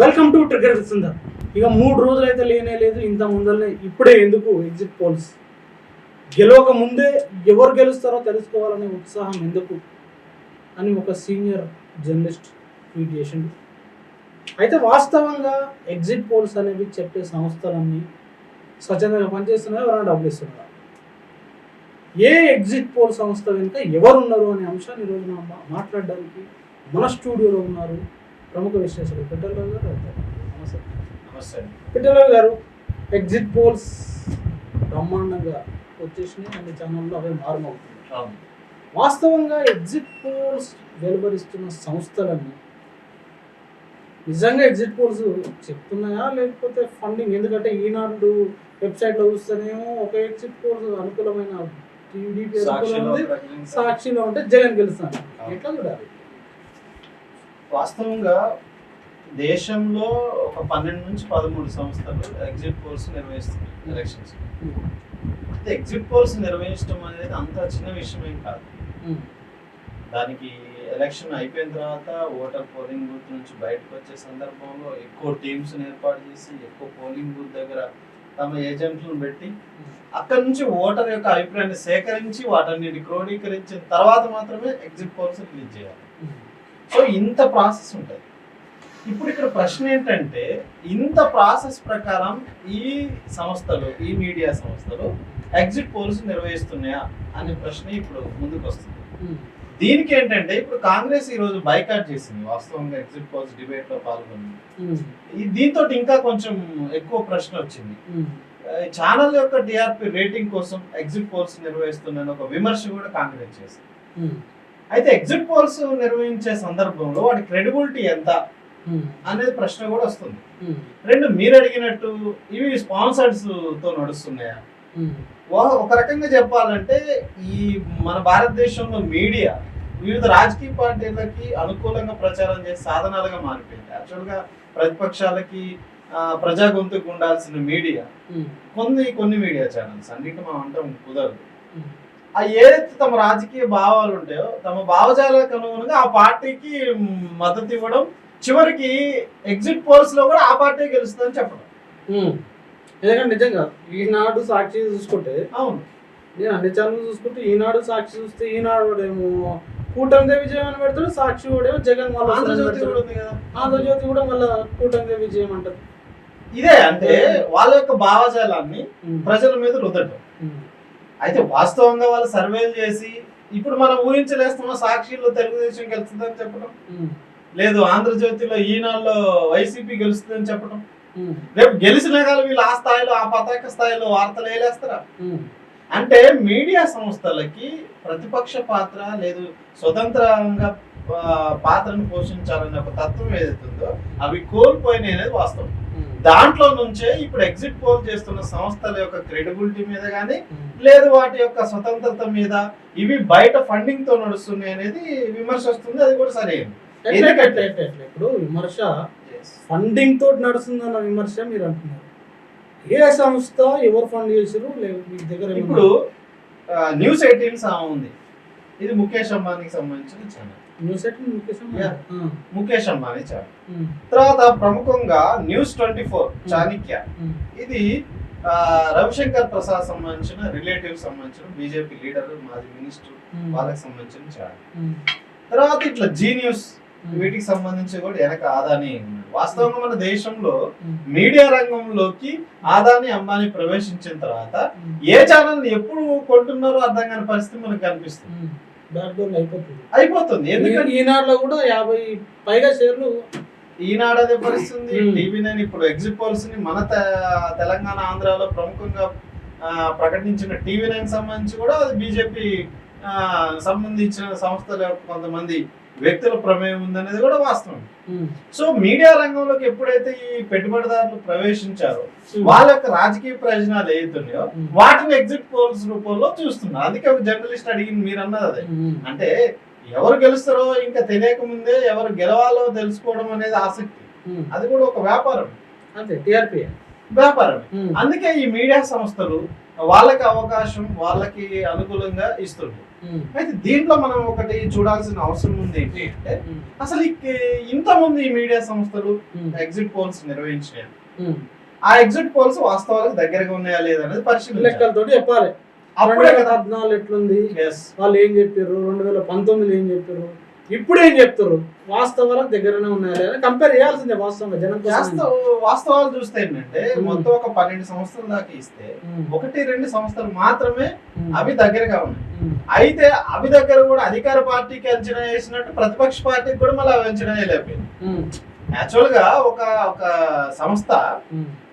Welcome to trigger Sundar ఇక మూడు రోజులు అయితే లేనే లేదు ఇంత ముందరనే ఇప్పుడే ఎందుకు ఎగ్జిట్ పోల్స్ గెలవక ముందే ఎవరు గెలుస్తారో తెలుసుకోవాలనే ఉత్సాహం ఎందుకు? అని ఒక సీనియర్ జర్నలిస్ట్ ట్వీట్ చేసిండు. అయితే వాస్తవంగా ఎగ్జిట్ పోల్స్ అనేవి చెప్పే సంస్థలన్నీ స్వచ్ఛందంగా పనిచేస్తున్నాయో? ఎవరైనా డబ్బులు ఇస్తున్నారా ఏ ఎగ్జిట్ పోల్ సంస్థ వెనుక ఎవరు ఉన్నారు అనే అంశాన్ని ఈరోజు మాట్లాడడానికి మన స్టూడియోలో ఉన్నారు ప్రముఖ విశ్లేషకులు. పెట్టలరావు గారు. నమస్తే. పెట్టలరావు గారు ఎగ్జిట్ పోల్స్ బ్రహ్మాండంగా వచ్చేసినాయి. అన్ని ఛానల్లో అవే మారుమవుతుంది వాస్తవంగా ఎగ్జిట్ పోల్స్ వెలువరిస్తున్న సంస్థలన్నీ నిజంగా ఎగ్జిట్ పోల్స్ చెప్తున్నాయా? లేకపోతే ఫండింగ్ ఎందుకంటే ఈనాడు వెబ్సైట్లో చూస్తేనేమో ఒక ఎగ్జిట్ పోల్స్ అనుకూలమైన టీడీపీ అనుకూలం సాక్షిలో ఉంటే జగన్ గెలుస్తాను. ఎట్లా చూడాలి? వాస్తవంగా దేశంలో ఒక పన్నెండు నుంచి పదమూడు సంస్థలు ఎగ్జిట్ పోల్స్ నిర్వహిస్తున్నాయి ఎలక్షన్స్ అయితే ఎగ్జిట్ పోల్స్ నిర్వహించడం అనేది అంత చిన్న విషయం ఏం కాదు. దానికి ఎలక్షన్ అయిపోయిన తర్వాత ఓటర్ పోలింగ్ బూత్ నుంచి బయటకు వచ్చే సందర్భంలో ఎక్కువ టీమ్స్ ఏర్పాటు చేసి ఎక్కువ పోలింగ్ బూత్ దగ్గర తమ ఏజెంట్లను పెట్టి అక్కడి నుంచి ఓటర్ యొక్క అభిప్రాయాన్ని సేకరించి వాటన్నిటి క్రోడీకరించిన తర్వాత మాత్రమే ఎగ్జిట్ పోల్స్ రిలీజ్ చేయాలి. సో ఇంత ప్రాసెస్ ఉంటుంది ఇప్పుడు ఇక్కడ ప్రశ్న ఏంటంటే ఇంత ప్రాసెస్ ప్రకారం ఈ సంస్థలు ఈ మీడియా సంస్థలు ఎగ్జిట్ పోల్స్ నిర్వహిస్తున్నాయా అనే ప్రశ్న ఇప్పుడు ముందుకు వస్తుంది. దీనికి ఏంటంటే ఇప్పుడు కాంగ్రెస్ ఈ రోజు బైకాట్ చేసింది వాస్తవంగా ఎగ్జిట్ పోల్స్ డిబేట్లో. ఈ దీంతో ఇంకా కొంచెం ఎక్కువ ప్రశ్న వచ్చింది. ఛానల్ యొక్క టిఆర్పి రేటింగ్ కోసం ఎగ్జిట్ పోల్స్ నిర్వహిస్తున్న ఒక విమర్శ కూడా కాంగ్రెస్ చేసింది. అయితే ఎగ్జిట్ పోల్స్ నిర్వహించే సందర్భంలో వాటి క్రెడిబిలిటీ ఎంత ఉమ్. అనేది ప్రశ్న కూడా వస్తుంది ఉమ్. రెండు మీరు అడిగినట్టు ఇవి స్పాన్సర్స్తో నడుస్తున్నాయా. వా- ఒక రకంగా చెప్పాలంటే ఈ మన భారతదేశంలో మీడియా వివిధ రాజకీయ పార్టీలకి అనుకూలంగా ప్రచారం చేసే సాధనాలుగా మారిపోయింది యాక్చువల్గా ప్రతిపక్షాలకి ప్రజా గొంతుకు ఉండాల్సిన మీడియా. కొన్ని కొన్ని మీడియా ఛానల్స్ అన్నిటి మనం అంటాం కుదరదు. ఆ ఏదైతే తమ రాజకీయ భావాలు ఉంటాయో తమ భావజాలకు అనుగుణంగా ఆ పార్టీకి మద్దతు ఇవ్వడం చివరికి ఎగ్జిట్ పోల్స్లో కూడా ఆ పార్టీ గెలుస్తుందని చెప్పడం. ఎందుకంటే నిజంగా ఈనాడు సాక్షి చూసుకుంటే అవును. నేను అన్ని ఛానల్ చూసుకుంటే ఈనాడు సాక్షి చూస్తే ఈనాడు ఏమో కూటమిదే విజయం అని పెడతాడు సాక్షి కూడా ఏమో జగన్ మళ్ళీ ఆంధ్రజ్యోతి కూడా ఉంది కదా. ఆంధ్రజ్యోతి కూడా మళ్ళీ కూటమిదే విజయం అంటారు. ఇదే అంటే వాళ్ళ యొక్క భావజాలాన్ని. ప్రజల మీద ఉమ్. అయితే వాస్తవంగా వాళ్ళు సర్వేలు చేసి ఇప్పుడు మనం ఊహించలేస్తున్న సాక్షిలో తెలుగుదేశం గెలుస్తుందని చెప్పడం. లేదు ఆంధ్రజ్యోతిలో ఈనాడులో వైసీపీ గెలుస్తుందని చెప్పడం. రేపు గెలిచిన కానీ వీళ్ళు ఆ స్థాయిలో ఆ పతాక స్థాయిలో వార్తలు వేలేస్తారా. అంటే మీడియా సంస్థలకి ప్రతిపక్ష పాత్ర లేదు స్వతంత్రంగా పాత్రను పోషించాలనే ఒక తత్వం ఏదైతే ఉందో అవి కోల్పోయినాయి అనేది వాస్తవం. దాంట్లో నుంచే ఇప్పుడు ఎగ్జిట్ పోల్ చేస్తున్న సంస్థల యొక్క క్రెడిబిలిటీ మీద కానీ. లేదు వాటి యొక్క స్వతంత్రత మీద ఇవి బయట ఫండింగ్తో నడుస్తున్నాయి అనేది విమర్శ వస్తుంది అది కూడా సరైనది ఎట్లా? ఇప్పుడు విమర్శ ఫండింగ్ తోటి నడుస్తుందన్న విమర్శ మీరు అంటున్నారు ఏ సంస్థ ఎవరు ఫండ్ చేసారు లేదు మీ దగ్గర ఇప్పుడు న్యూస్ ఎయిటీన్ ఉంది ఇది ముఖేష్ అంబానీకి సంబంధించిన channel news Mukesh Ambani. Mukesh channel um. తర్వాత ప్రముఖంగా news twenty four Chanakya um. ఇది రవిశంకర్ ప్రసాద్ సంబంధించిన రిలేటివ్ సంబంధించిన బీజేపీ లీడర్ మాజీ మినిస్టర్ ఉమ్. వాళ్ళకి సంబంధించిన ఛానల్. తర్వాత ఇట్లా జీ న్యూస్. వీటికి సంబంధించి కూడా వెనక ఆదాని వాస్తవంగా మన దేశంలో. మీడియా రంగంలోకి ఆదాని అంబానీ ప్రవేశించిన తర్వాత. ఏ ఛానల్ ఎప్పుడు కొంటున్నారో అర్థం కాని పరిస్థితి మనకు కనిపిస్తుంది ఉమ్. బ్యాక్ డోర్ అయిపోతుంది అయిపోతుంది ఎందుకంటే ఈనాడులో కూడా యాభై పైగా షేర్లు ఈనాడు అదే పరిస్థితి Hmm. టీవీ నైన్ ఇప్పుడు ఎగ్జిట్ పోల్స్ని మన తెలంగాణ ఆంధ్రాలో ప్రముఖంగా ప్రకటించిన టీవీ నైన్ సంబంధించి కూడా అది బీజేపీ సంబంధించిన సంస్థల కొంతమంది వ్యక్తుల ప్రమేయం ఉందనేది కూడా వాస్తవం. సో మీడియా రంగంలోకి ఎప్పుడైతే ఈ పెట్టుబడిదారులు ప్రవేశించారో. వాళ్ళ యొక్క రాజకీయ ప్రయోజనాలు ఏతున్నాయో ఉమ్. వాటిని ఎగ్జిట్ పోల్స్ రూపంలో చూస్తున్నారు అందుకే ఒక జర్నలిస్ట్ అడిగింది మీరు అన్నది అదే. అంటే ఎవరు గెలుస్తారో ఇంకా తెలియక ముందే ఎవరు గెలవాలో తెలుసుకోవడం అనేది ఆసక్తి. అది కూడా ఒక వ్యాపారం అంతే టిఆర్పి వ్యాపారం అందుకే ఈ మీడియా సంస్థలు వాళ్ళకి అవకాశం వాళ్ళకి అనుకూలంగా ఇస్తుంది అయితే దీంట్లో మనం ఒకటి చూడాల్సిన అవసరం ఉంది ఏంటి అంటే అసలు ఈ- ఇంతమంది మీడియా సంస్థలు ఎగ్జిట్ పోల్స్ నిర్వహించినాయి ఆ ఎగ్జిట్ పోల్స్ వాస్తవాలకు దగ్గరగా ఉన్నాయా లేదా అనేది పరిశీలించాలి లెక్కలతోటి చెప్పాలి. అప్పుడే కదా. పద్నాలుగు ఎట్లుంది. వాళ్ళు ఏం చెప్పారు? రెండు వేల పంతొమ్మిది ఏం చెప్పారు? ఇప్పుడు ఏం చెప్తారు వాస్తవాలకు దగ్గరనే ఉన్నాయా కంపేర్ చేయాల్సిందే వాస్తవంగా జనం వాస్తవాలు చూస్తే ఏంటంటే. మొత్తం ఒక పన్నెండు సంవత్సరాల దాకా ఇస్తే ఒకటి రెండు సంవత్సరాలు మాత్రమే అవి దగ్గరగా ఉన్నాయి. అయితే అవి దగ్గర కూడా అధికార పార్టీకి అంచనా వేసినట్టు ప్రతిపక్ష పార్టీకి కూడా మళ్ళీ అవి అంచనా వేయలేకపోయింది. యాక్చువల్గా ఒక ఒక సంస్థ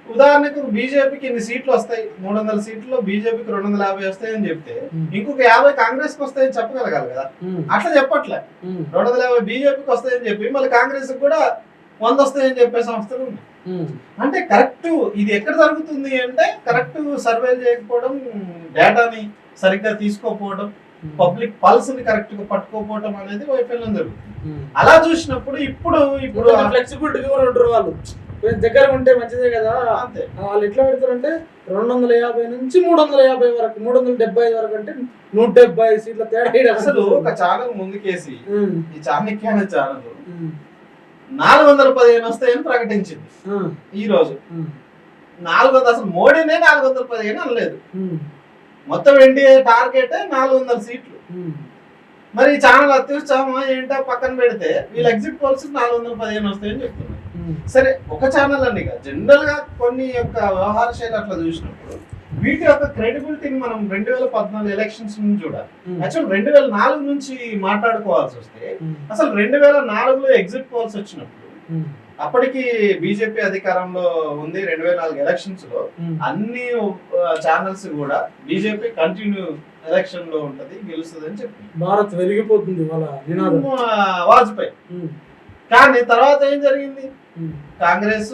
ఉదాహరణకు బీజేపీకి ఇన్ని సీట్లు వస్తాయి మూడు వందల సీట్లు బీజేపీకి రెండు వందల యాభై వస్తాయని చెప్తే ఉమ్, ఇంకొక యాభై కాంగ్రెస్కి వస్తాయని చెప్పగలగాలి కదా? అట్లా చెప్పట్లే. రెండు వందల యాభై బీజేపీకి వస్తాయని చెప్పి మళ్ళీ కాంగ్రెస్ కూడా వంద వస్తాయని చెప్పే సంస్థలు ఉన్నాయి. అంటే కరెక్ట్ ఇది ఎక్కడ జరుగుతుంది అంటే కరెక్ట్ సర్వే చేయకపోవడం డేటాని సరిగ్గా తీసుకోకపోవడం పబ్లిక్ పల్స్ని కరెక్ట్గా పట్టుకోకపోవడం అనేది వైఫల్యం జరుగుతుంది. అలా చూసినప్పుడు ఇప్పుడు ఇప్పుడు ఫ్లెక్సిబిలిటీ కూడా ఉంటారు వాళ్ళు. కొంచెం దగ్గర ఉంటే మంచిదే కదా? అంతే. వాళ్ళు ఎట్లా పెడతారంటే రెండు వందల యాభై నుంచి మూడు వందల యాభై వరకు మూడు వందల డెబ్బై ఐదు వరకు అంటే నూట డెబ్బై సీట్ల తేడా అసలు. ఒక ఛానల్ ముందుకేసి ఈ చాణక్య అనే ఛానల్ నాలుగు వందల పదిహేను వస్తాయని ప్రకటించింది. ఈ రోజు. నాలుగు వందల అసలు మోడీనే నాలుగు వందల పదిహేను అనలేదు మొత్తం ఎన్డీఏ టార్గెట్ నాలుగు వందల సీట్లు మరి ఈ ఛానల్ అత్యుత్సాహమా ఏంటో పక్కన పెడితే వీళ్ళు ఎగ్జిట్ పోల్స్ నాలుగు వందల పదిహేను వస్తాయని చెప్తున్నారు. సరే ఒక ఛానల్ అండి జనరల్గా కొన్ని యొక్క వ్యవహార శైలి అట్లా చూసినప్పుడు వీటి యొక్క క్రెడిబిలిటీని మనం రెండు వేల పద్నాలుగు ఎలక్షన్స్ నుంచి చూడాలి. యాక్చువల్ రెండు వేల నాలుగు నుంచి మాట్లాడుకోవాల్సి వస్తే అసలు రెండు వేల నాలుగులో ఎగ్జిట్ పోల్స్ వచ్చినప్పుడు అప్పటికి బీజేపీ అధికారంలో ఉంది రెండు వేల నాలుగు ఎలక్షన్స్లో అన్ని ఛానల్స్ కూడా బీజేపీ కంటిన్యూ ఎలక్షన్లో ఉంటది గెలుస్తుంది అని చెప్పింది భారత్ వెలిగిపోతుంది వాజ్పేయి. కానీ తర్వాత ఏం జరిగింది? కాంగ్రెస్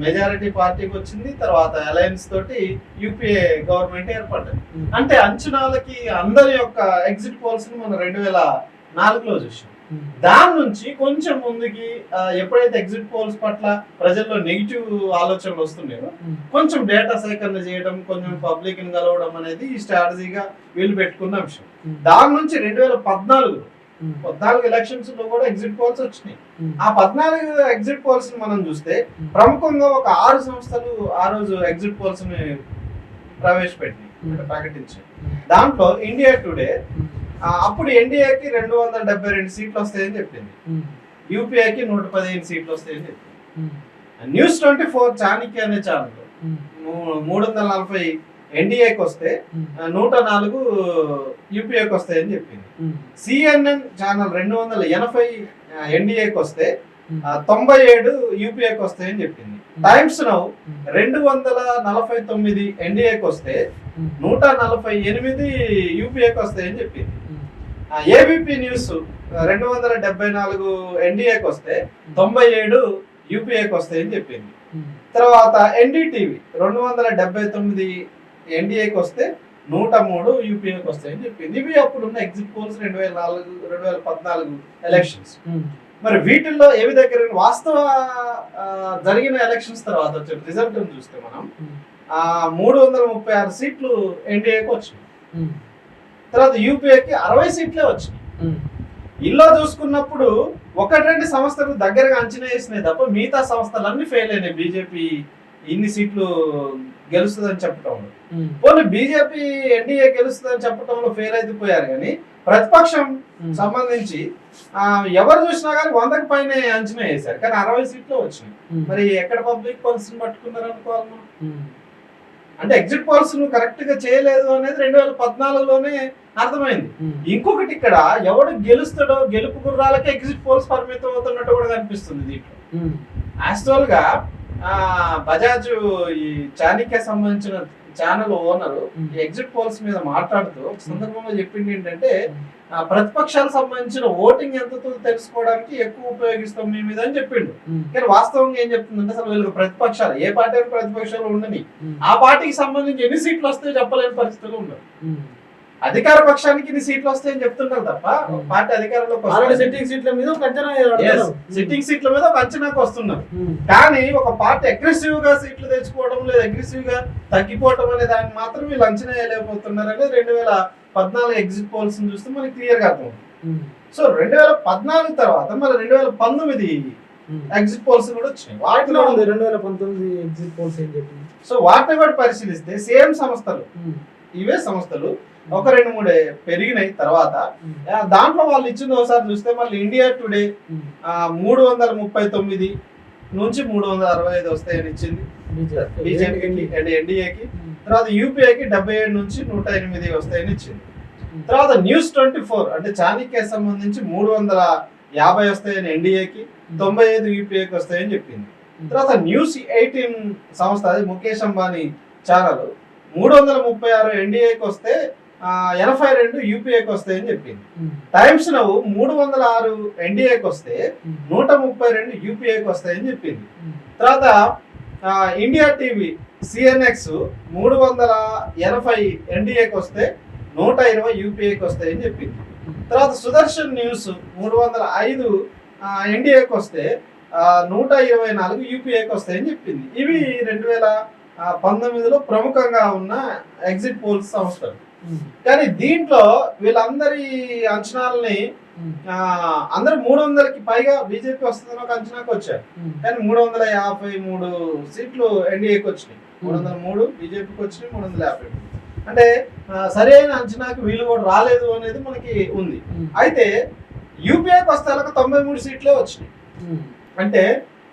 మెజారిటీ పార్టీకి వచ్చింది తర్వాత అలయన్స్ తోటి యూపీఏ గవర్నమెంట్ ఏర్పడ్డది. అంటే అంచనాలకి అందరి యొక్క ఎగ్జిట్ పోల్స్ని మనం రెండు వేల నాలుగులో చూసాం దాని నుంచి కొంచెం ముందుకి ఎప్పుడైతే ఎగ్జిట్ పోల్స్ పట్ల ప్రజల్లో నెగిటివ్ ఆలోచనలు వస్తున్నాయో కొంచెం డేటా సేకరణ చేయడం కొంచెం పబ్లిక్ని కలవడం అనేది ఈ స్ట్రాటజీగా వీళ్ళు పెట్టుకున్న అంశం. దాని నుంచి రెండు వేల పద్నాలుగు ఉమ్, పద్నాలుగు ఎలక్షన్స్లో కూడా ఎగ్జిట్ పోల్స్ వచ్చినాయి. ఉమ్, ఆ పద్నాలుగు ఎగ్జిట్ పోల్స్ మనం చూస్తే ఉమ్, ప్రముఖంగా ఒక ఆరు సంస్థలు ఆ రోజు ఎగ్జిట్ పోల్స్ని ప్రవేశపెట్టినాయి. ప్రకటించాయి. దాంట్లో ఇండియా టుడే అప్పుడు ఎన్డీఏకి రెండు వందల డెబ్బై రెండు సీట్లు వస్తాయని చెప్పింది. యూపీఐకి నూట పదిహేను సీట్లు వస్తాయని చెప్పింది. న్యూస్ ట్వంటీ ఫోర్ చాణక్య అనే ఛానల్ మూడు వందల నలభై ఎన్డీఏకి వస్తే నూట నాలుగు యూపీఏకి వస్తాయని చెప్పింది. సిఎన్ఎన్ ఛానల్ రెండు వందల ఎనభై ఎన్డీఏకి వస్తే తొంభై ఏడు యూపీఏకి వస్తాయని చెప్పింది. టైమ్స్ నౌ రెండు వందల నలభై తొమ్మిది ఎన్డీఏకి వస్తే నూట నలభై ఎనిమిది యూపీఏకి వస్తాయని చెప్పింది. ఏబిపి న్యూస్ రెండు వందల డెబ్బై నాలుగు ఎన్డీఏకి వస్తే తొంభై ఏడు యూపీఏకి వస్తాయని చెప్పింది. తర్వాత ఎన్డీటీవీ రెండు వందల డెబ్బై తొమ్మిది ఎన్డీఏకి వస్తే నూట మూడు యూపీఏకి వస్తాయని చెప్పింది. ఇవి అప్పుడున్న ఎగ్జిట్ పోల్స్ రెండు వేల నాలుగు రెండు వేల పద్నాలుగు ఎలక్షన్స్ ఉమ్, మరి వీటిల్లో ఏవి దగ్గర వాస్తవ జరిగిన ఎలక్షన్స్ తర్వాత వచ్చే రిజల్ట్ చూస్తే మనం ఆ మూడు వందల ముప్పై ఆరు సీట్లు ఎన్డీఏకి వచ్చినాయి. ఉమ్, తర్వాత యూపీఏకి అరవై సీట్లే వచ్చినాయి. ఇల్లో చూసుకున్నప్పుడు ఒకటి రెండు సంస్థలు దగ్గరగా అంచనా వేసినాయి తప్ప మిగతా సంస్థలన్నీ ఫెయిల్ అయినాయి. బీజేపీ ఇన్ని సీట్లు గెలుస్తుందని చెప్పటంలో పోనీ బీజేపీ ఎన్డీఏ గెలుస్తుందని చెప్పటంలో ఫెయిల్ అయిపోయారు కానీ ప్రతిపక్షం సంబంధించి ఎవరు చూసినా కానీ వందకి పైన అంచనా వేశారు. కానీ అరవై సీట్లు వచ్చినాయి. మరి ఎక్కడ పబ్లిక్ పాలసీ పట్టుకున్నారు అనుకోవాలి మనం? అంటే ఎగ్జిట్ పాలసీ నువ్వు కరెక్ట్గా చేయలేదు అనేది రెండు వేల పద్నాలుగులోనే అర్థమైంది. ఇంకొకటి ఇక్కడ ఎవడు గెలుస్తాడో గెలుపు గుర్రాలకే ఎగ్జిట్ పోల్స్ పరిమితం అవుతున్నట్టు కూడా కనిపిస్తుంది దీంట్లో. యాక్చువల్గా బజాజ్ ఈ చాణక్య సంబంధించిన ఛానల్ ఓనర్ ఎగ్జిట్ పోల్స్ మీద మాట్లాడుతూ ఒక సందర్భంలో చెప్పింది ఏంటంటే ప్రతిపక్షాలకు సంబంధించిన ఓటింగ్ ఎంతతో తెలుసుకోవడానికి ఎక్కువ ఉపయోగిస్తాం మీ మీద అని చెప్పిండు. కానీ వాస్తవంగా ఏం చెప్తుందంటే అసలు వీళ్ళకి ప్రతిపక్షాలు ఏ పార్టీ ప్రతిపక్షాలు ఉండని. ఆ పార్టీకి సంబంధించి ఎన్ని సీట్లు వస్తాయో చెప్పలేని పరిస్థితులు ఉండవు అధికార పక్షానికి ఇన్ని సీట్లు వస్తాయని చెప్తుంటారు తప్ప Hmm. పార్టీ వస్తుంది. సిట్టింగ్ సీట్ల మీద. సిట్టింగ్ సీట్ల మీద అంచనాకు వస్తున్నారు ఉమ్. కానీ ఒక పార్టీ అగ్రెసివ్గా సీట్లు తెచ్చుకోవడం లేదా అగ్రెసివ్గా తగ్గిపోవడం అనే దాన్ని మాత్రం వీళ్ళు అంచనా వేయలేకపోతున్నారు అనేది రెండు వేల పద్నాలుగు ఎగ్జిట్ పోల్స్ చూస్తే మనకి క్లియర్గా అర్థం. సో రెండు వేల పద్నాలుగు తర్వాత మళ్ళీ రెండు వేల పంతొమ్మిది. ఎగ్జిట్ పోల్స్ కూడా వచ్చినాయి వాటిలో ఉంది రెండు వేల పంతొమ్మిది ఎగ్జిట్ పోల్స్ ఏం చెప్పింది సో వాటిని కూడా పరిశీలిస్తే సేమ్ సంస్థలు. ఇవే సంస్థలు ఒక రెండు మూడు పెరిగినాయి తర్వాత దాంట్లో వాళ్ళు ఇచ్చింది ఒకసారి చూస్తే మళ్ళీ ఇండియా టుడే. మూడు వందల ముప్పై తొమ్మిది నుంచి మూడు వందల అరవై ఐదు వస్తాయని ఇచ్చింది బీజేపీ. బీజేపీకి అండ్ ఎన్డీఏకి. తర్వాత యూపీఐకి డెబ్బై ఏడు నుంచి నూట ఎనిమిది వస్తాయని ఇచ్చింది. తర్వాత న్యూస్ ట్వంటీ ఫోర్ అంటే చాణక్య సంబంధించి మూడు వందల యాభై వస్తాయని ఎన్డీఏకి తొంభై ఐదు యూపీఐకి వస్తాయని చెప్పింది. తర్వాత న్యూస్ ఎయిటీన్ సంస్థ అది ముఖేష్ అంబానీ ఛానల్ మూడు వందల ముప్పై ఆరు ఎన్డీఏకి వస్తే ఎనభై రెండు యూపీఐకి వస్తాయని చెప్పింది. టైమ్స్ నవ్వు మూడు వందల ఆరు ఎన్డీఏకి వస్తే. నూట ముప్పై రెండు యూపీఐకి వస్తాయని చెప్పింది. తర్వాత ఇండియా టీవీ సిఎన్ఎక్స్ మూడు వందల ఎనభై ఎన్డీఏకి వస్తే నూట ఇరవై యూపీఐకి వస్తాయని చెప్పింది తర్వాత సుదర్శన్ న్యూస్ మూడు వందల ఐదు ఎన్డీఏకి వస్తే నూట ఇరవై నాలుగు యూపీఐకి వస్తాయని చెప్పింది ఇవి రెండు వేల పంతొమ్మిదిలో ప్రముఖంగా ఉన్న ఎగ్జిట్ పోల్స్ సంస్థలు. కానీ దీంట్లో వీళ్ళందరి అంచనాలని అందరూ మూడు వందలకి పైగా బీజేపీ వస్తుందని ఒక అంచనాకి వచ్చారు. కానీ మూడు వందల యాభై మూడు సీట్లు ఎన్డీఏకి వచ్చినాయి. మూడు వందల మూడు బీజేపీకి వచ్చినాయి మూడు వందల యాభై మూడు. అంటే సరైన అంచనాకి వీళ్ళు కూడా రాలేదు అనేది మనకి ఉంది. అయితే యూపీఐకి వస్తే తొంభై మూడు సీట్లే వచ్చినాయి. అంటే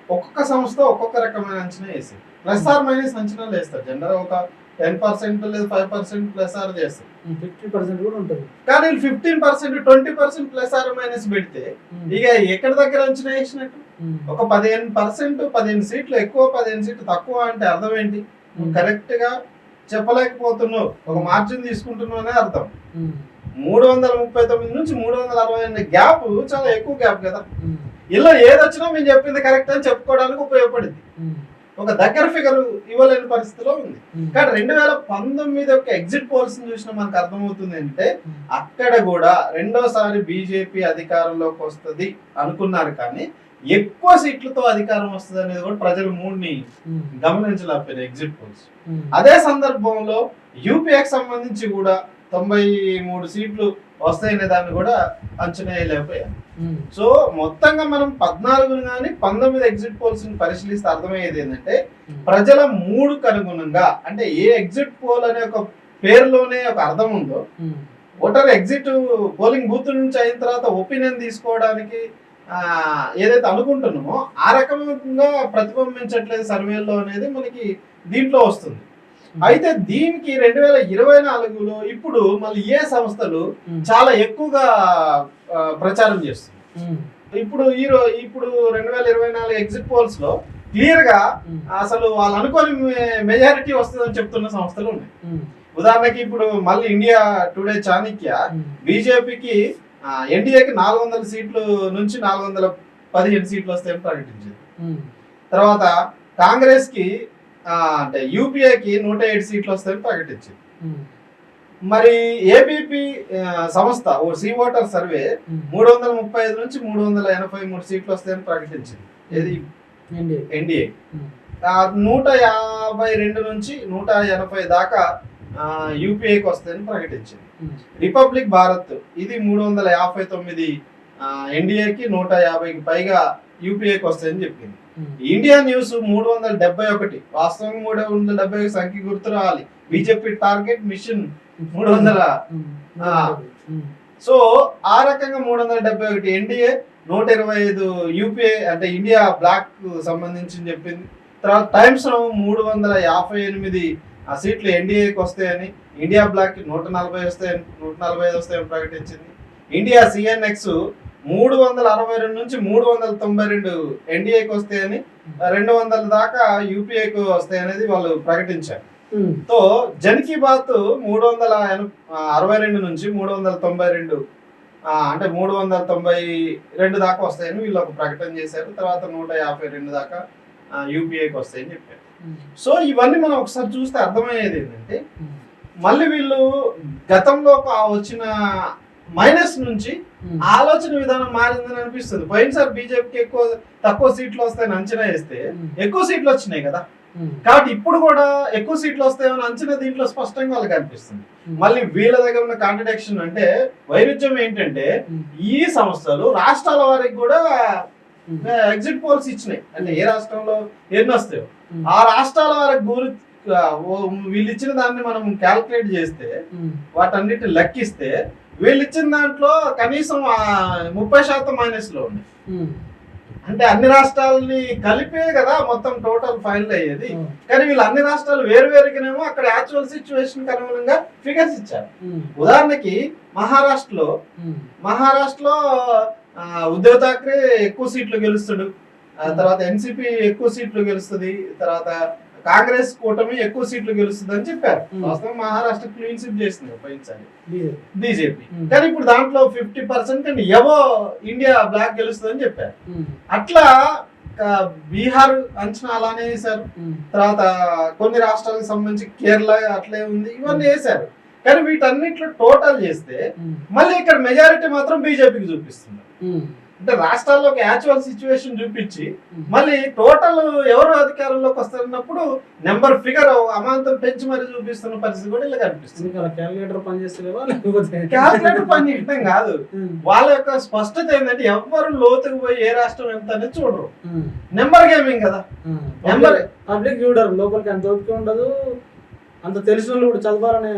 ఒక్కొక్క సంస్థ ఒక్కొక్క రకమైన అంచనా వేసి ప్లస్ ఆర్ మైనస్ అంచనాలు వేస్తారు. జనరల్ ఒక టెన్ పర్సెంట్ లేదా ఫైవ్ పర్సెంట్ ప్లస్ ఆర్ చేస్తారు ఉమ్. ఫిఫ్టీ పర్సెంట్ కూడా ఉంటుంది కానీ fifteen percent twenty percent plus or minus పెడితే ఉమ్. ఇక ఎక్కడి దగ్గర అంచనా వేసినట్టు ఉమ్. ఒక పదిహేను పర్సెంట్ పదిహేను సీట్లు ఎక్కువ పదిహేను సీట్లు తక్కువ అంటే అర్థం ఏంటి ఉమ్. కరెక్ట్గా చెప్పలేకపోతున్నావు ఒక మార్జిన్ తీసుకుంటున్నావు అనే అర్థం. మూడు వందల ముప్పై తొమ్మిది నుంచి మూడు వందల అరవై అనే గ్యాప్ చాలా ఎక్కువ గ్యాప్ కదా. ఇలా ఏది వచ్చినా మేము చెప్పింది కరెక్ట్ అని చెప్పుకోవడానికి ఉపయోగపడింది. ఒక దగ్గర ఫిగర్ ఇవ్వలేని పరిస్థితిలో ఉంది. కానీ రెండు వేల పంతొమ్మిది యొక్క ఎగ్జిట్ పోల్స్ చూసినా మనకు అర్థమవుతుంది అంటే. అక్కడ కూడా రెండోసారి బీజేపీ అధికారంలోకి వస్తుంది అనుకున్నారు కానీ ఎక్కువ సీట్లతో అధికారం వస్తుంది అనేది కూడా ప్రజలు మూడ్ని. గమనించలేకపోయారు ఎగ్జిట్ పోల్స్. అదే సందర్భంలో యూపీఏకి సంబంధించి కూడా తొంభై మూడు సీట్లు వస్తాయనే దాన్ని కూడా అంచనా వేయలేకపోయారు. సో మొత్తంగా మనం పద్నాలుగు కానీ పంతొమ్మిది ఎగ్జిట్ పోల్స్ని పరిశీలిస్తే అర్థమయ్యేది ఏంటంటే ప్రజల మూడుకు అనుగుణంగా అంటే ఏ ఎగ్జిట్ పోల్ అనే ఒక పేరులోనే ఒక అర్థం ఉందో. ఓటర్ ఎగ్జిట్ పోలింగ్ బూత్ నుంచి అయిన తర్వాత ఒపీనియన్ తీసుకోవడానికి ఆ, ఏదైతే అనుకుంటున్నామో ఆ రకంగా ప్రతిబింబించట్లేదు సర్వేలో అనేది మనకి దీంట్లో వస్తుంది అయితే దీనికి రెండు వేల ఇరవై నాలుగులో ఇప్పుడు మళ్ళీ ఏ సంస్థలు. చాలా ఎక్కువగా ప్రచారం చేస్తుంది. ఇప్పుడు ఈ ఇప్పుడు రెండు వేల ఇరవై నాలుగు ఎగ్జిట్ పోల్స్లో క్లియర్గా. అసలు వాళ్ళు అనుకోని మెజారిటీ వస్తుందని చెప్తున్న సంస్థలు ఉన్నాయి. ఉదాహరణకి ఇప్పుడు మళ్ళీ ఇండియా టుడే చాణక్య. బీజేపీకి ఎన్డీఏకి నాలుగు వందల సీట్లు నుంచి నాలుగు వందల పదిహేను సీట్లు వస్తాయని ప్రకటించింది. తర్వాత కాంగ్రెస్కి అంటే యూపీఏకి నూట ఏడు సీట్లు వస్తాయని ప్రకటించింది. మరి ఏబీపీ సంస్థ ఓ సీ ఓటర్ సర్వే. మూడు వందల ముప్పై ఐదు నుంచి మూడు వందల ఎనభై మూడు సీట్లు వస్తాయని ప్రకటించింది ఏంటి? ఎన్డీఏ. నూట యాభై రెండు నుంచి నూట ఎనభై దాకా యూపీఏకి వస్తాయని ప్రకటించింది. రిపబ్లిక్ భారత్ ఇది మూడు వందల యాభై తొమ్మిది ఎన్డీఏకి నూట యాభైకి పైగా యూపీఏకి వస్తాయని చెప్పింది. ఇండియా న్యూస్ మూడు వందల డెబ్బై ఒకటి. వాస్తవంగా మూడు వందల డెబ్బై సంఖ్య గుర్తు రావాలి. బీజేపీ టార్గెట్ మిషన్ మూడు వందల. ఉమ్. ఆ. ఉమ్. సో ఆ రకంగా మూడు వందల డెబ్బై ఒకటి ఎన్డీఏ నూట ఇరవై ఐదు యూపీఏ అంటే ఇండియా బ్లాక్ సంబంధించి చెప్పింది. తర్వాత టైమ్స్ మూడు వందల యాభై ఎనిమిది ఆ సీట్లు ఎన్డీఏకి వస్తాయని ఇండియా బ్లాక్ నూట నలభై వస్తాయని నూట నలభై ఐదు వస్తాయని ప్రకటించింది. ఇండియా సిఎన్ఎక్స్ మూడు వందల అరవై రెండు నుంచి మూడు వందల తొంభై రెండు ఎన్డీఏకి వస్తాయని రెండు వందల దాకా యూపీఏకి వస్తాయనేది వాళ్ళు ప్రకటించారు. తో జన్ కీ బాత్ మూడు వందల అరవై రెండు నుంచి మూడు వందల తొంభై రెండు అంటే మూడు వందల తొంభై రెండు దాకా వస్తాయని వీళ్ళు ఒక ప్రకటన చేశారు తర్వాత నూట యాభై రెండు దాకా యూపీఐకి వస్తాయని చెప్పారు. సో ఇవన్నీ మనం ఒకసారి చూస్తే అర్థమయ్యేది ఏంటంటే. మళ్ళీ వీళ్ళు గతంలో ఒక వచ్చిన మైనస్ నుంచి ఉమ్. ఆలోచన విధానం మారిందని అనిపిస్తుంది పోయినసారి బీజేపీకి ఎక్కువ తక్కువ సీట్లు వస్తాయని అంచనా వేస్తే ఉమ్. ఎక్కువ సీట్లు వచ్చినాయి కదా ఉమ్. కాబట్టి ఇప్పుడు కూడా ఎక్కువ సీట్లు వస్తాయని అంచనా దీంట్లో స్పష్టంగా వాళ్ళకి అనిపిస్తుంది. మళ్ళీ వీళ్ళ దగ్గర ఉన్న కాంట్రడిక్షన్ అంటే వైరుధ్యం ఏంటంటే. ఈ సంస్థలు రాష్ట్రాల వారికి కూడా. ఎగ్జిట్ పోల్స్ ఇచ్చినాయి అంటే ఏ రాష్ట్రంలో ఎన్ని వస్తాయో. ఆ రాష్ట్రాల వారికి గురి వీళ్ళు ఇచ్చిన దాన్ని మనం క్యాల్కులేట్ చేస్తే ఉమ్. వాటన్నిటి లెక్కిస్తే వీళ్ళు ఇచ్చిన దాంట్లో కనీసం ముప్పై శాతం మైనస్లో ఉంది. అంటే అన్ని రాష్ట్రాలని కలిపే కదా మొత్తం టోటల్ ఫైనల్ అయ్యేది. కానీ వీళ్ళు అన్ని రాష్ట్రాలు వేరు వేరుగానేమో అక్కడ యాక్చువల్ సిచ్యువేషన్ అనుగుణంగా ఫిగర్స్ ఇచ్చారు. ఉదాహరణకి మహారాష్ట్రలో. మహారాష్ట్రలో ఆ, ఉద్ధవ్ ఠాక్రే ఎక్కువ సీట్లు గెలుస్తాడు తర్వాత ఎన్సిపి ఎక్కువ సీట్లు గెలుస్తుంది తర్వాత కాంగ్రెస్ కూటమి ఎక్కువ సీట్లు గెలుస్తుంది అని చెప్పారు. వాస్తవం మహారాష్ట్ర క్లీన్ స్వీప్ చేసింది పోయినసారి బీజేపీ. కానీ ఇప్పుడు దాంట్లో ఫిఫ్టీ పర్సెంట్ అండ్ ఎవో ఇండియా బ్లాక్ గెలుస్తుంది అని చెప్పారు. అట్లా బీహార్ అంచనా అలానే వేశారు. తర్వాత కొన్ని రాష్ట్రాలకు సంబంధించి కేరళ అట్లే ఉంది ఇవన్నీ వేశారు కానీ వీటన్నిట్లో టోటల్ చేస్తే. మళ్ళీ ఇక్కడ మెజారిటీ మాత్రం బీజేపీకి చూపిస్తుంది. అంటే రాష్ట్రాల్లో ఒక యాక్చువల్ సిచ్యువేషన్ చూపించి. మళ్ళీ టోటల్ ఎవరు అధికారంలోకి వస్తున్నప్పుడు నెంబర్ ఫిగర్ అమాంతం పెంచి మరి చూపిస్తున్న పరిస్థితి కూడా ఇలా కనిపిస్తుంది క్యాలిక్యులేటర్ పనిచేస్తలేవా లేకపోతే క్యాల్కులేటర్ పని చేయడం కాదు. వాళ్ళ యొక్క స్పష్టత ఏంటంటే ఎవ్వరు లోతుకు పోయి ఏ రాష్ట్రం ఎంత అనేది చూడరు. నెంబర్ గేమింగ్ కదా. నెంబర్ పబ్లిక్ చూడరు లోపలికి అంత ఓపిక ఉండదు అంత తెలిసిన వాళ్ళు కూడా చదవాలనే.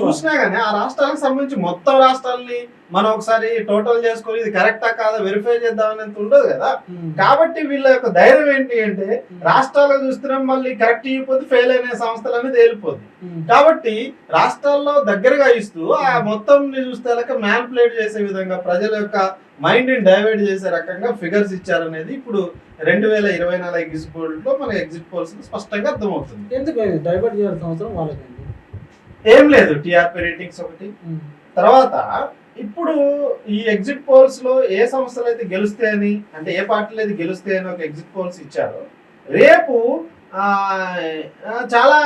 చూసినా గానీ ఆ రాష్ట్రాలకు సంబంధించి మొత్తం రాష్ట్రాలని మనం ఒకసారి టోటల్ చేసుకొని ఇది కరెక్టా కాదా వెరిఫై చేద్దామనేంత ఉండదు కదా. ఉమ్. కాబట్టి వీళ్ళ యొక్క ధైర్యం ఏంటి అంటే రాష్ట్రాల్లో చూస్తున్నాం మళ్ళీ కరెక్ట్ ఇవ్వకపోతే ఫెయిల్ అయిన సంస్థలన్నీ తేలిపోద్ది ఉమ్. కాబట్టి రాష్ట్రాల్లో దగ్గరగా ఇస్తూ ఆ మొత్తం చూస్తే లెక్క మ్యాన్పులేట్ చేసే విధంగా ప్రజల యొక్క మైండ్ని డైవర్ట్ చేసే రకంగా ఫిగర్స్ ఇచ్చారనేది ఇప్పుడు రెండు వేల ఇరవై నాలుగు ఎగ్జిట్ పోల్లో మన ఎగ్జిట్ పోల్స్ స్పష్టంగా అర్థమవుతుంది. ఎందుకు డైవర్ట్ చేయాల్సిన అవసరం వాళ్ళకండి ఏం లేదు టిఆర్పి రేటింగ్స్ ఒకటి. తర్వాత ఇప్పుడు ఈ ఎగ్జిట్ పోల్స్లో ఏ సంస్థలు అయితే గెలుస్తాయని అంటే ఏ పార్టీలు అయితే గెలుస్తాయని ఒక ఎగ్జిట్ పోల్స్ ఇచ్చారో రేపు చాలా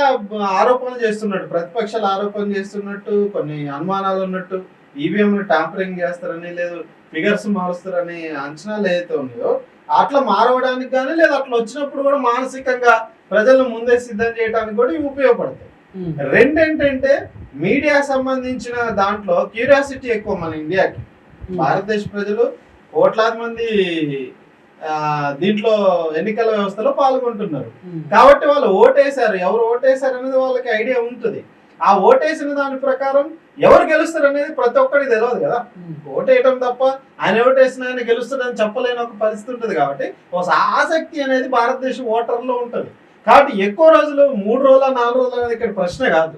ఆరోపణలు చేస్తున్నట్టు ప్రతిపక్షాలు ఆరోపణలు చేస్తున్నట్టు కొన్ని అనుమానాలు ఉన్నట్టు ఈవీఎం టాంపరింగ్ చేస్తారని లేదు ఫిగర్స్ మారుస్తారని అంచనాలు ఏదైతే ఉన్నాయో అట్లా మారవడానికి కానీ లేదా అట్లా వచ్చినప్పుడు కూడా మానసికంగా ప్రజలను ముందే సిద్ధం చేయడానికి కూడా ఇవి ఉపయోగపడతాయి. రెండు ఏంటంటే మీడియా సంబంధించిన దాంట్లో క్యూరియాసిటీ ఎక్కువ మన ఇండియాకి. ఉమ్. భారతదేశ ప్రజలు కోట్లాది మంది ఆ, దీంట్లో ఎన్నికల వ్యవస్థలో పాల్గొంటున్నారు. ఉమ్. కాబట్టి వాళ్ళు ఓటేశారు. ఎవరు ఓటేశారు అనేది వాళ్ళకి ఐడియా ఉంటుంది. ఆ ఓటేసిన దాని ప్రకారం ఎవరు గెలుస్తారు అనేది ప్రతి ఒక్కరికి తెలియదు కదా. ఓటేయటం తప్ప ఆయన ఓటేసిన ఆయన గెలుస్తాడని చెప్పలేని ఒక పరిస్థితి ఉంటుంది కాబట్టి ఒక ఆసక్తి అనేది భారతదేశ ఓటర్లో ఉంటుంది. కాబట్టి ఎక్కువ రోజులు మూడు రోజుల నాలుగు రోజులు అనేది ఇక్కడ ప్రశ్న కాదు.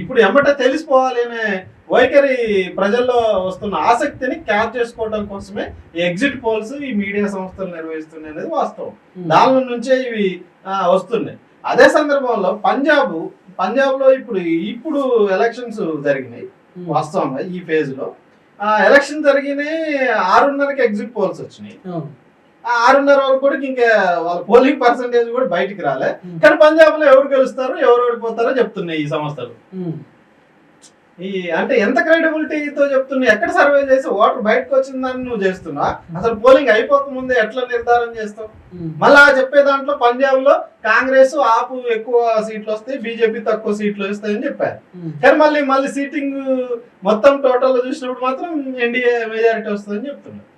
ఇప్పుడు ఎమ్మట తెలిసిపోవాలి అనే వైఖరి ప్రజల్లో వస్తున్న ఆసక్తిని క్యాచ్ చేసుకోవడం కోసమే ఎగ్జిట్ పోల్స్ ఈ మీడియా సంస్థలు నిర్వహిస్తున్నాయి అనేది వాస్తవం. దాని నుంచే ఇవి వస్తున్నాయి. అదే సందర్భంలో పంజాబ్ పంజాబ్లో ఇప్పుడు ఇప్పుడు ఎలక్షన్స్ జరిగినాయి. వాస్తవంగా ఈ ఫేజ్లో. ఆ ఎలక్షన్ జరిగినాయి ఆరున్నరకి ఎగ్జిట్ పోల్స్ వచ్చినాయి. ఆరున్నర వరకు కూడా ఇంకా వాళ్ళ పోలింగ్ పర్సంటేజ్ కూడా బయటికి రాలే. కానీ పంజాబ్లో ఎవరు గెలుస్తారో ఎవరు ఓడిపోతారో చెప్తున్నాయి ఈ సంస్థలు. ఈ అంటే ఎంత క్రెడిబిలిటీతో చెప్తున్నాయి ఎక్కడ సర్వే చేసి ఓటర్ బయటకు వచ్చిందని నువ్వు చేస్తున్నా అసలు పోలింగ్ అయిపోక ముందే ఎట్లా నిర్ధారణ చేస్తావు. మళ్ళా చెప్పే దాంట్లో పంజాబ్లో కాంగ్రెస్ ఆపు ఎక్కువ సీట్లు వస్తాయి బీజేపీ తక్కువ సీట్లు వస్తాయని చెప్పారు. కానీ మళ్ళీ మళ్ళీ సీటింగ్ మొత్తం టోటల్లో చూసినప్పుడు మాత్రం ఎన్డీఏ మెజారిటీ వస్తుందని చెప్తున్నారు.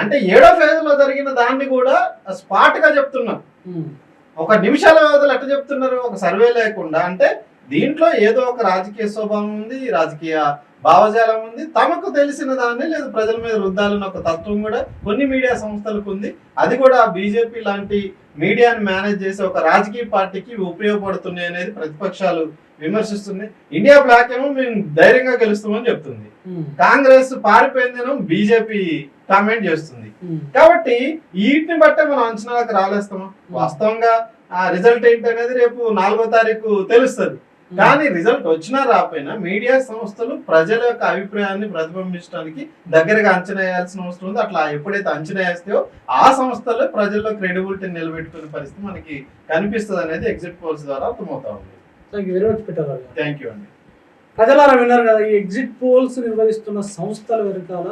అంటే ఏడో ఫేజ్లో జరిగిన దాన్ని కూడా స్పాట్గా చెప్తున్నారు. ఒక నిమిషాల వ్యవధిలో ఎట్లా చెప్తున్నారు? ఒక సర్వే లేకుండా అంటే దీంట్లో ఏదో ఒక రాజకీయ స్వభావం ఉంది రాజకీయ భావజాలం ఉంది. తమకు తెలిసిన దాన్ని లేదు ప్రజల మీద రుద్దాలన్న ఒక తత్వం కూడా కొన్ని మీడియా సంస్థలకు ఉంది. అది కూడా బీజేపీ లాంటి మీడియాని మేనేజ్ చేసే ఒక రాజకీయ పార్టీకి ఉపయోగపడుతున్నాయి అనేది ప్రతిపక్షాలు విమర్శిస్తున్నాయి. ఇండియా బ్లాక్ ఏమో మేము ధైర్యంగా గెలుస్తామని చెప్తుంది. ఉమ్. కాంగ్రెస్ పారిపోయిందేమో బీజేపీ కామెంట్ చేస్తుంది. ఉమ్. కాబట్టి వీటిని బట్టే మనం అంచనాలకు రాలేస్తాము? వాస్తవంగా ఆ రిజల్ట్ ఏంటనేది రేపు నాలుగో తారీఖు తెలుస్తుంది. కానీ రిజల్ట్ వచ్చినా రాకపోయినా మీడియా సంస్థలు ప్రజల యొక్క అభిప్రాయాన్ని ప్రతిబింబించడానికి దగ్గరగా అంచనా వేయాల్సిన అవసరం ఉంది. అట్లా ఎప్పుడైతే అంచనా వేస్తాయో ఆ సంస్థలు ప్రజల్లో క్రెడిబిలిటీ నిలబెట్టుకునే పరిస్థితి మనకి కనిపిస్తుంది అనేది ఎగ్జిట్ పోల్స్ ద్వారా అర్థమవుతా ఉంది. థ్యాంక్ యూ థ్యాంక్ అండి. ప్రజలారా విన్నారు కదా ఈ ఎగ్జిట్ పోల్స్ నిర్వహిస్తున్న సంస్థల వెనకాల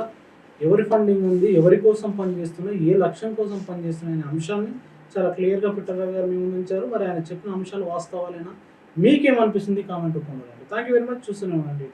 ఎవరి ఫండింగ్ ఉంది ఎవరి కోసం పనిచేస్తున్నాయి ఏ లక్ష్యం కోసం పనిచేస్తున్నాయి అనే అంశాన్ని చాలా క్లియర్గా పిట్టరావు గారు మేము ఉంచారు. మరి ఆయన చెప్పిన అంశాలు వాస్తవాలేనా? మీకేమనిపిస్తుంది? కామెంట్ రూపంలో థ్యాంక్ యూ వెరీ మచ్. చూస్తున్నాం అండి.